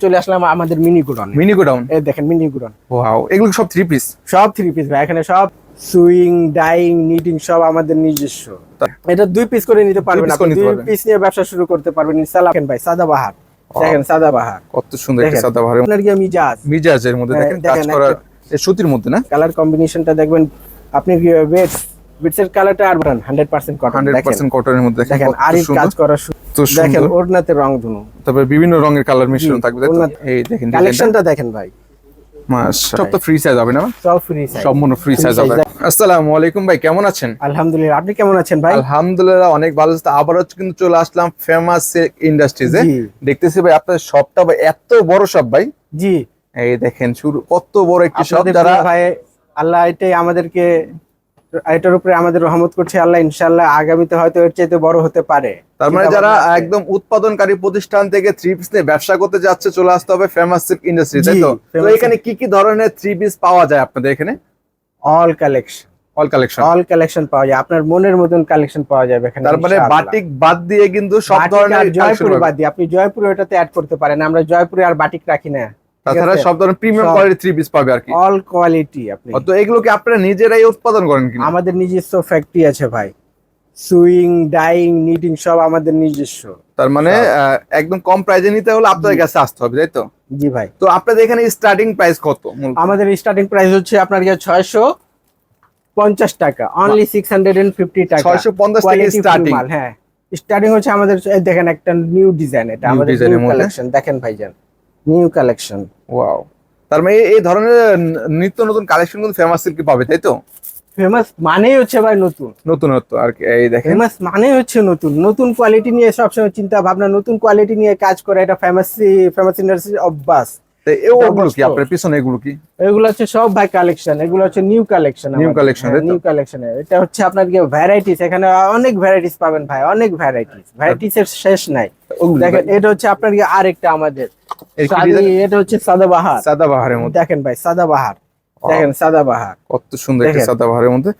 চলে আসলাম আমাদের mini গুডন mini godown? এই দেখেন মিনি গুডন ওয়াও এগুলো সব থ্রি পিস সব থ্রি পিস ভাই এখানে সব সুইং ডাইং নিটিং সব আমাদের নিজস্ব। এটা দুই পিস করে নিতে পারবেন আপনি। দুই পিস নিয়ে ব্যবসা শুরু করতে পারবেন ইনশাআল্লাহ। দেখেন ভাই সাদা বাহার। দেখেন সাদা বাহার। কত সুন্দর একটা দেখেন। সাদা ভারের আপনার কি মিজাজ? মিজাজের মধ্যে হ্যাঁ, দেখেন কাজ করা একটা- এ সুতির মধ্যে না? কালার কম্বিনেশনটা দেখবেন আপনি কি বেডসের কালারটা আর বাটন 100% কটন হান্ড্রেড দেখেন। পার্সেন্ট কটনের মধ্যে দেখেন আর কাজ করা তো দেখেন ওড়নাতে রং ধুনো। তারপরে বিভিন্ন রঙের কালার মিশ্রণ থাকবে? এই দেখেন কালেকশনটা দেখেন ভাই। সব তো ফ্রি সাইজ হবে না? সব ফ্রি সাইজ ফ্রি সাইজ হবে। আসসালামু আলাইকুম ভাই কেমন আছেন? আলহামদুলিল্লাহ আপনি কেমন আছেন ভাই? আলহামদুলিল্লাহ অনেক ভালো আছে। আবার হচ্ছে কিন্তু চলে আসলাম ফেমাস ইন্ডাস্ট্রিজে। দেখতেছি ভাই আপনাদের শপটা ভাই এত বড় শপ ভাই। জি। এই দেখেন শুরু কত বড় একটি শপ যারা ভাই আল্লাহ এটাই আমাদেরকে এটার উপরে আমাদের রহমত করছে আল্লাহ ইনশাআল্লাহ আগামীতে হয়তো এর চাইতে বড় হতে পারে। তার মানে যারা একদম উৎপাদনকারী প্রতিষ্ঠান থেকে থ্রি পিস নিয়ে ব্যবসা করতে যাচ্ছে চলে আসতে হবে ফেমাস ইন্ডাস্ট্রি তাই তো? তো এখানে কি কি ধরনের থ্রি পিস পাওয়া যায় আপনাদের এখানে? All collection all collection all collection পাওয়া যায়। আপনার মনের মতন কালেকশন পাওয়া যাবে এখানে তার মানে বাটিক বাদ দিয়ে কিন্তু সব ধরনের আর collection জয়পুরে পাবেন। বাদ দিয়ে। আপনি জয়পুরে ওটাতে অ্যাড করতে পারেন। আমরা জয়পুরে আর বাটিক রাখি না। তাছাড়া সব ধরনের প্রিমিয়াম কোয়ালিটি থ্রি পিস পাবে আর কি। অল কোয়ালিটি আপনি। তো এগুলো কি আপনারা নিজেরাই উৎপাদন করেন কিনা? আমাদের নিজস্ব ফ্যাক্টরি আছে ভাই। সুইং ডাইং নিটিং সব আমাদের নিজস্ব। তার মানে একদম কম প্রাইজে নিতে হলে আপনাদের কাছে আসতে হবে তাই তো? জি ভাই। তো আপনাদের এখানে স্টার্টিং প্রাইস কত আমাদের স্টার্টিং প্রাইস হচ্ছে আপনার কাছে ছয়শো পঞ্চাশ টাকা। Only six hundred and fifty টাকা। 650 থেকে Quality full হ্যাঁ। স্টার্টিং হচ্ছে আমাদের দেখেন একটা নিউ ডিজাইন এটা আমাদের কালেকশন দেখেন ভাইজান। New collection. ওয়াও তার মানে এই- ধরনের নিত্য নতুন কালেকশন কিন্তু ফেমাস সিল্কি পাবে তাই তো? ফেমাস মানেই হচ্ছে ভাই নতুন। নতুনত্ব আর কি এই দেখেন। ফেমাস মানে হচ্ছে নতুন। নতুন কোয়ালিটি নিয়ে সবসময় চিন্তা ভাবনা নতুন কোয়ালিটি নিয়ে কাজ করে এটা ফেমাস ফেমাস ইন্ডাস্ট্রি অভ্যাস তো এই ওগুলো কি আপনার পিছনে এগুলো কি? এগুলো হচ্ছে সব ভাই কালেকশন এগুলো হচ্ছে new collection new collection new collection এটা হচ্ছে আপনার কি ভ্যারাইটিস এখানে অনেক ভ্যারাইটিস পাবেন ভাই অনেক ভ্যারাইটিস ভ্যারাইটিস এর শেষ নাই। দেখেন এটা হচ্ছে আপনার কি আরেকটা আমাদের। এটা হচ্ছে সাদাবাহার। সাদা বাহারের মধ্যে। দেখেন ভাই সাদাবাহার। দেখেন সাদাবাহার। কত সুন্দর একটা মধ্যে।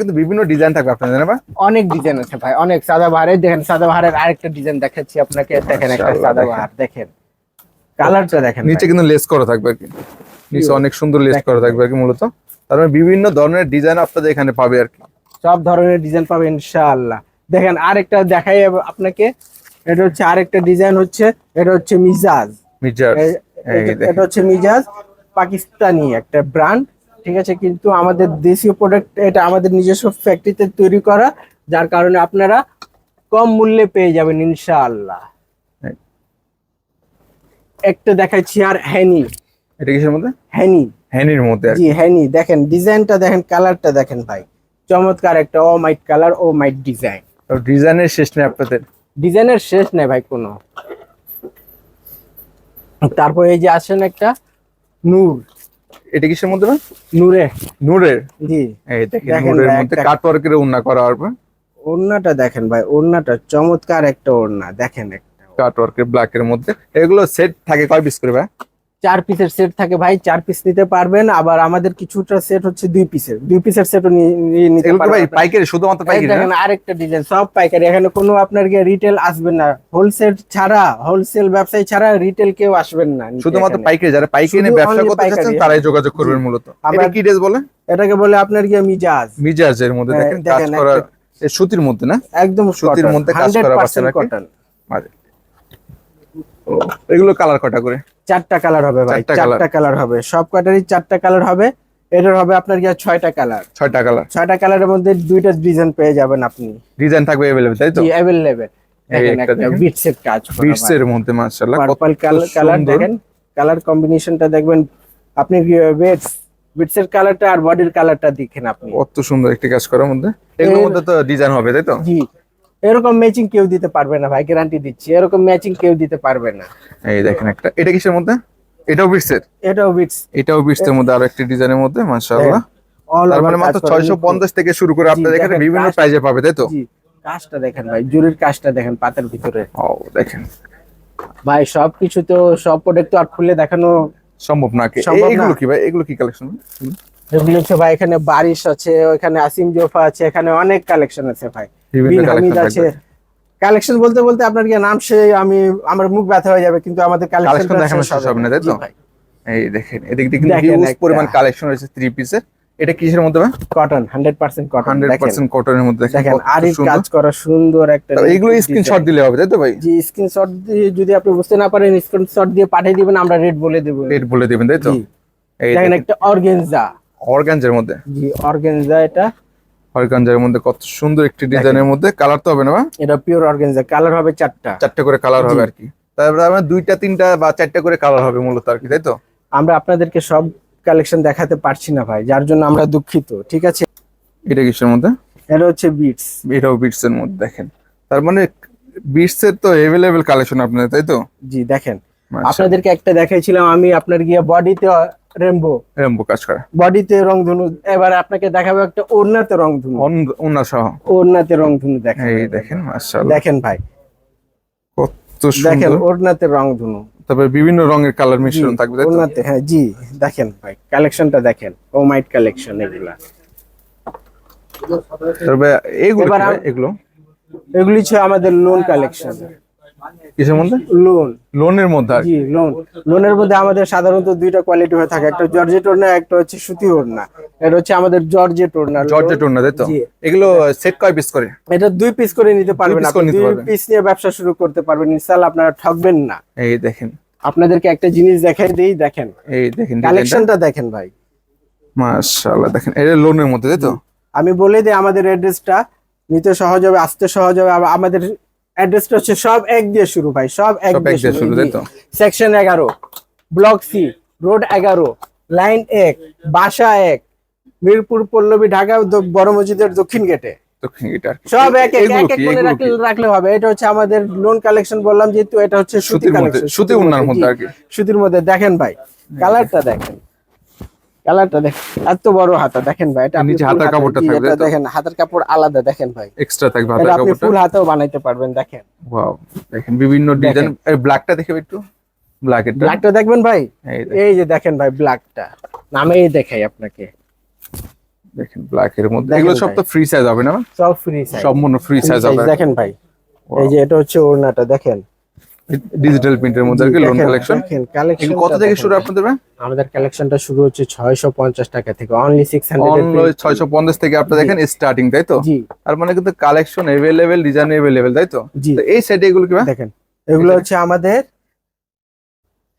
কিন্তু বিভিন্ন ডিজাইন থাকবে আপনাদের জানেন বা অনেক ডিজাইন আছে ভাই অনেক সাদাবাহারের দেখেন সাদাবাহারের আরেকটা ডিজাইন দেখাচ্ছি আপনাকে। দেখেন একটা সাদাবাহার দেখেন। কালারটা দেখেন নিচে কিন্তু লেস করা থাকবে কি। নিচে অনেক সুন্দর লেস করা থাকবে আর কি মূলত। তার মানে বিভিন্ন ধরনের ডিজাইন আপনাদের এখানে পাবে আর কি। সব ধরনের ডিজাইন পাবে ইনশাআল্লাহ। দেখেন আরেকটা দেখাই আপনাকে। এটা হচ্ছে আরেকটা ডিজাইন হচ্ছে এটা হচ্ছে মিজাজ। এটা- হচ্ছে মিজাজ পাকিস্তানি একটা ব্র্যান্ড ঠিক আছে? কিন্তু আমাদের দেশীয় প্রোডাক্ট এটা আমাদের নিজস্ব ফ্যাক্টরিতে তৈরি করা যার কারণে আপনারা কম মূল্যে পেয়ে যাবেন ইনশাআল্লাহ। হ্যাঁ। একটা দেখাচ্ছি আর হ্যানি। এটা কিসের মধ্যে? হ্যানি। হ্যানির মধ্যে জি হ্যানি। দেখেন ডিজাইনটা দেখেন কালারটা দেখেন ভাই। চমৎকার একটা ও মাইট কালার ও মাইট ডিজাইন তো ডিজাইনের শেষ নেই আপনাদের? ডিজাইনের শেষ নেই ভাই কোনো। তারপর এই যে আসেন একটা নূর। এটা কিসের মধ্যে? নূরে। নূরের? জি। এই দেখেন নূরের মধ্যে কাটওয়ার্কের উন্না করা হবে। ওড়নাটা দেখেন ভাই ওড়নাটা চমৎকার একটা ওড়না দেখেন একটা। কাটওয়ার্কের ব্ল্যাক এর মধ্যে। এগুলো সেট থাকে কয় পিস করে ভাই? চার পিসের সেট থাকে ভাই চার পিস নিতে পারবেন। আবার আমাদের কিছুটা সেট হচ্ছে দুই পিসের দুই পিসের সেটও নিতে পারবেন পাইকারি? শুধুমাত্র পাইকারি দেখেন আরেকটা ডিজাইন সব পাইকারি। এখানে কোনো আপনার গিয়ে রিটেল আসবেন না। হোলসেল ছাড়া হোলসেল ব্যবসায়ী ছাড়া রিটেল কেউ আসবেন না শুধুমাত্র পাইকারি যারা পাইকারি নিয়ে ব্যবসা করতে চাচ্ছেন তারাই যোগাযোগ করবেন মূলত। আমরা- এটা কি ড্রেস বলে? এটাকে বলে আপনার গিয়ে মিজাজ। মিজাজের মধ্যে হ্যাঁ, দেখেন কাজ করা এই সুতির মধ্যে না? একদম সুতির মধ্যে কাজ করা পাচ্ছেন নাকি? কটন এগুলো কালার কটা করে চারটা কালার হবে ভাই চারটা colour। চারটা কালার হবে সব কটারই চারটা কালার হবে এটার হবে আপনার গিয়ে ছয়টা কালার ছয়টা কালার ছয়টা কালারের মধ্যে দুইটা ডিজাইন পেয়ে যাবেন আপনি ডিজাইন থাকবে अवेलेबल তাই তো অ্যাভেলেবেল এই দেখেন একটা একটা দেখেন। বিটস এর কাজ বিটস এর মধ্যে মাশাআল্লাহ কত পার্পল কালার সুন্দর। দেখেন কালার কম্বিনেশনটা দেখবেন আপনি বিটস বিটস এর কালারটা আর বডির কালারটা দেখেন আপনি কত সুন্দর একটি কাজ করার মধ্যে এগুলোর এর- মধ্যে তো ডিজাইন হবে তাই তো জি এরকম ম্যাচিং কেউ দিতে পারবে না ভাই গ্যারান্টি দিচ্ছি। এরকম ম্যাচিং কেউ দিতে পারবে না। এই দেখেন একটা এটা কিসের মধ্যে? এটাও বিটস এর এটাও বিটস এটাও বিটস এর মধ্যে আরও একটি ডিজাইনের মধ্যে মাশাআল্লাহ। অল তার মানে মাত্র 650 থেকে শুরু করে এখানে দেখেন, বিভিন্ন প্রাইজে পাবে তাই তো? জি কাজটা দেখেন ভাই জুরির কাজটা দেখেন পাতের ভিতরে। ও দেখেন। ভাই সবকিছু তো সব প্রোডাক্ট তো আর খুলে দেখানো সম্ভব না কি? এগুলো কি ভাই? এগুলো কি কালেকশন এগুলো হচ্ছে ভাই এখানে বারিশ আছে ওখানে আসিম জোফা আছে এখানে অনেক কালেকশন আছে ভাই। হামিদ আছে। কালেকশন বলতে বলতে আপনার কি নাম সে আমি আমার মুখ ব্যথা হয়ে যাবে কিন্তু আমাদের কালেকশন দেখানো শেষ হবে না। তাই তো? এই দেখেন এদিক দিয়ে কিন্তু হিউজ পরিমাণ কালেকশন রয়েছে থ্রি পিসের এটা কিসের মধ্যে cotton hundred percent cotton hundred দেখেন। পার্সেন্ট কটনের মধ্যে দেখেন কত কাজ করা সুন্দর একটা তবে এইগুলো স্ক্রিনশট দিলে হবে তাই তো ভাই? জি স্ক্রিনশট দিয়ে যদি আপনি বুঝতে না পারেন স্ক্রিনশট দিয়ে পাঠিয়ে দিবেন আমরা রেট বলে দেবো। রেট বলে দিবেন তাই তো? এই দেখেন একটা অর্গেনজা অর্গানজার মধ্যে। জি অর্গেনজা এটা। অর্গানজার মধ্যে কত সুন্দর একটি ডিজাইনের মধ্যে কালার তো হবে না ভাই? এটা পিওর অর্গেনজা কালার হবে চারটা। চারটে করে কালার হবে আর কি। তারপরে আমার দুইটা তিনটা বা চারটা করে কালার হবে মূলত আর কি তাই তো? আমরা আপনাদেরকে সব কালেকশন দেখাতে পারছি না ভাই যার জন্য আমরা দুঃখিত ঠিক আছে? এটা কিসের মধ্যে? এটা হচ্ছে বিটস এটাও বিটস এর মধ্যে দেখেন। তার মানে বিটস এর তো এভেলেবেল কালেকশন আপনাদের তাই তো? জি দেখেন। আপনাদেরকে একটা দেখাইছিলাম আমি আপনার গিয়ে বডিতে রেমবো রেমবো কাজ করা। বডিতে রং রংধনু এবারে আপনাকে দেখাবো একটা ওড়নাতে রংধনু অন্য সহ। ওড়নাতে রংধনু দেখেন। এই দেখেন মাশাআল্লাহ। দেখেন ভাই। কত সুন্দর। দেখেন ওড়নাতে রংধনু তারপরে বিভিন্ন রঙের কালার মিশ্রণ থাকবে তাই তো? ওড়নাতে হ্যাঁ জি দেখেন ভাই কালেকশনটা দেখেন ও মাইট কালেকশন এগুলা। তারপরে এগুলো এগুলো? এগুলি ছিল আমাদের লোন কালেকশন কিসের মধ্যে? লোন লোনের মধ্যে জি লোন লোনের মধ্যে আমাদের সাধারণত দুইটা কোয়ালিটি হয়ে থাকে একটা জর্জেট ওড়না একটা হচ্ছে সুতি ওড়না এটা হচ্ছে আমাদের জর্জেট ওড়না জর্জেট ওড়না তাই তো? এগুলো সেট কয় পিস করে? এটা দুই পিস করে নিতে পারবেন আপনি। দুই পিস নিয়ে ব্যবসা শুরু করতে পারবেন। ইনশাআল্লাহ আপনারা ঠকবেন না। এই দেখেন। আপনাদেরকে একটা জিনিস দেখাই দেই দেখেন। এই দেখেন কালেকশনটা দেখেন ভাই। মাশাআল্লাহ দেখেন এটা লোনের মধ্যে তাই তো? আমি বলে দিই আমাদের অ্যাড্রেসটা নিতে সহজ হবে আসতে সহজ হবে। আমাদের অ্যাড্রেসটা হচ্ছে সব এক দিয়ে শুরু ভাই সব এক দিয়ে শুরু? সেকশন এগারো ব্লক সি রোড এগারো লাইন এক বাসা এক মিরপুর পল্লবী ঢাকা বড় মসজিদের দক্ষিণ গেটে। সব এক এক এক এক করে রাখলে রাখলে হবে। এটা হচ্ছে আমাদের লোন কালেকশন বললাম যেহেতু এটা হচ্ছে সুতি কালেকশন সুতি উন্নার মধ্যে আর কি। সুতির মধ্যে দেখেন ভাই কালারটা দেখেন। কালারটা দেখেন এত বড় হাতা দেখেন ভাই এটা নিচে হাতার কাপড়টা থাকবে, দেখেন হাতের কাপড় আলাদা দেখেন ভাই। এক্সট্রা থাকবে হাতের আপনি ফুল হাতেও বানাইতে পারবেন দেখেন। ওয়াও দেখেন বিভিন্ন ডিজাইন এই ব্ল্যাকটা দেখে একটু ব্ল্যাক এটা ব্ল্যাকটা দেখবেন ভাই? এই যে দেখেন ভাই ব্ল্যাকটা নামেই দেখাই আপনাকে। দেখেন ব্ল্যাক এর মধ্যে। এগুলো সব তো ফ্রি সাইজ হবে না? সব ফ্রি সাইজ সব মনে ফ্রি সাইজ হবে। দেখেন ভাই। এই যে এটা হচ্ছে ওড়নাটা দেখেন। ডিজিটাল প্রিন্টের মধ্যে আর কি লোন কালেকশন কালেকশন কত থেকে শুরু আপনাদের আমাদের কালেকশনটা শুরু হচ্ছে ছয়শো পঞ্চাশ টাকা থেকে অনলি সিক্স অনলাইন ছয়শো পঞ্চাশ থেকে আপনারা দেখেন স্টার্টিং তাই তো? আর মানে কিন্তু কালেকশন এভেলেবেল ডিজাইন এভেলেবেল তাই তো? তো এই সাইডে এগুলো কি? দেখেন এগুলো হচ্ছে আমাদের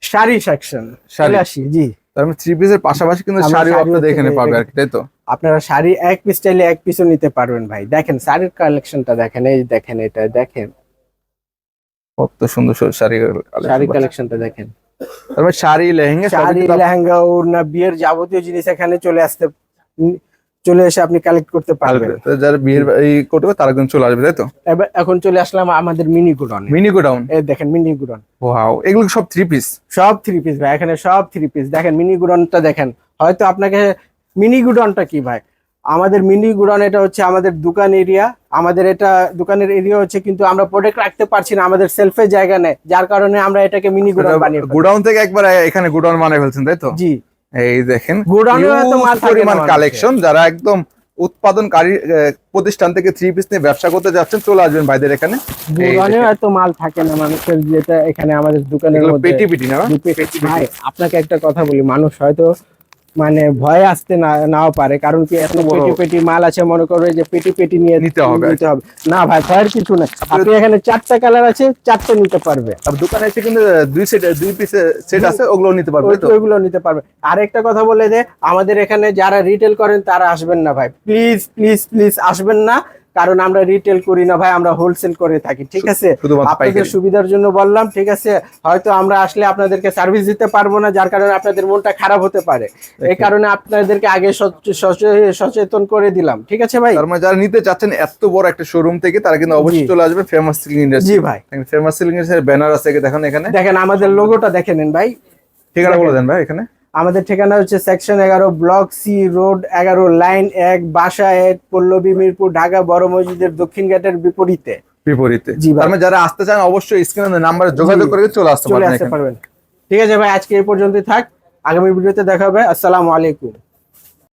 শাড়ি সেকশন শাড়ি। জি। তার মানে থ্রি পিসের পাশাপাশি কিন্তু শাড়িও আপনাদের এখানে পাবে আর কি তাই তো? আপনারা শাড়ি এক পিস চাইলে এক পিসও নিতে পারবেন ভাই। দেখেন শাড়ির কালেকশনটা দেখেন এই দেখেন এটা দেখেন। কত সুন্দর সুন্দর শাড়ি শাড়ি কালেকশনটা দেখেন। তার মানে শাড়ি লেহেঙ্গা শাড়ি লেহেঙ্গা ওড়না বিয়ের যাবতীয় জিনিস এখানে চলে আসতে চলে এসে আপনি কালেক্ট করতে পারবেন। তো যারা বিয়ের এই করবে তারা কিন্তু চলে আসবে তাই তো? এবার এখন চলে আসলাম আমাদের মিনি গুডন মিনি গোডাউন এই দেখেন মিনি গুডন ওয়াও এগুলো সব থ্রি পিস সব থ্রি পিস ভাই এখানে সব থ্রি পিস দেখেন মিনি গুডনটা দেখেন। হয়তো আপনাকে মিনি গুডনটা কি ভাই? আমাদের মিনি গুডন এটা হচ্ছে আমাদের দোকান এরিয়া আমাদের এটা দোকানের এরিয়া হচ্ছে কিন্তু আমরা প্রোডাক্ট রাখতে পারছি না আমাদের সেলফের জায়গা নেই যার কারণে আমরা এটাকে মিনি গুডন বানিয়ে। গোডাউন থেকে একবার এখানে গোডাউন বানিয়ে ফেলছেন তাই তো? জি। এই দেখেন পরিমাণ কালেকশন যারা একদম উৎপাদনকারী প্রতিষ্ঠান থেকে থ্রি পিস নিয়ে ব্যবসা করতে যাচ্ছেন চলে আসবেন ভাইদের এখানে। দোকানেও এত মাল থাকে না মানুষের যেটা এখানে আমাদের দোকানের মধ্যে। পেটি পেটি না ভাই আপনাকে একটা কথা বলি মানুষ হয়তো মানে ভয় আসতে না নাও পারে কারণ কি এত পেটি পেটি মাল আছে মনে করবে যে পেটি পেটি নিয়ে নিতে হবে। নিতে হবে। না ভাই ভয়ের কিছু নাই। আপনি এখানে চারটা কালার আছে চারটে নিতে পারবে। আর দোকানে এসে কিন্তু দুই সেট দুই পিস সেট আছে ওগুলো নিতে পারবে ওইগুলো নিতে পারবে। আরেকটা কথা বলে দে আমাদের এখানে যারা রিটেল করেন তারা আসবেন না ভাই। প্লিজ প্লিজ প্লিজ আসবেন না। কারণ আমরা রিটেল করি না ভাই আমরা হোলসেল করে থাকি ঠিক আছে? আপনাদের সুবিধার জন্য বললাম ঠিক আছে? হয়তো আমরা আসলে আপনাদেরকে সার্ভিস দিতে পারব না যার কারণে আপনাদের মনটা খারাপ হতে পারে। এই কারণে আপনাদেরকে আগে সচেতন করে দিলাম ঠিক আছে ভাই? মানে যারা নিতে চাচ্ছেন এত বড় একটা শোরুম থেকে তারা কিন্তু অবশ্যই চলে আসবে ফেমাস সিলিং ইন্ডাস্ট্রি জি ভাই। ফেমাস সিলিং ইন্ডাস্ট্রির ব্যানার আছে দেখেন এখানে। দেখেন আমাদের লোগোটা দেখে নেন ভাই। ঠিকানা বলে দেন ভাই এখানে। আমাদের ঠিকানা হচ্ছে সেকশন এগারো ব্লক সি রোড এগারো লাইন এক বাসা এক পল্লবী মিরপুর ঢাকা বড় মসজিদের দক্ষিণ গেটের বিপরীতে। বিপরীতে। মানে যারা আসতে চান অবশ্যই স্ক্রিনে নাম্বারে যোগাযোগ করে চলে আসতে চলে আসতে পারবেন। ঠিক আছে ভাই আজকে এই পর্যন্তই থাক। আগামী ভিডিওতে দেখা হবে। আসসালামু আলাইকুম।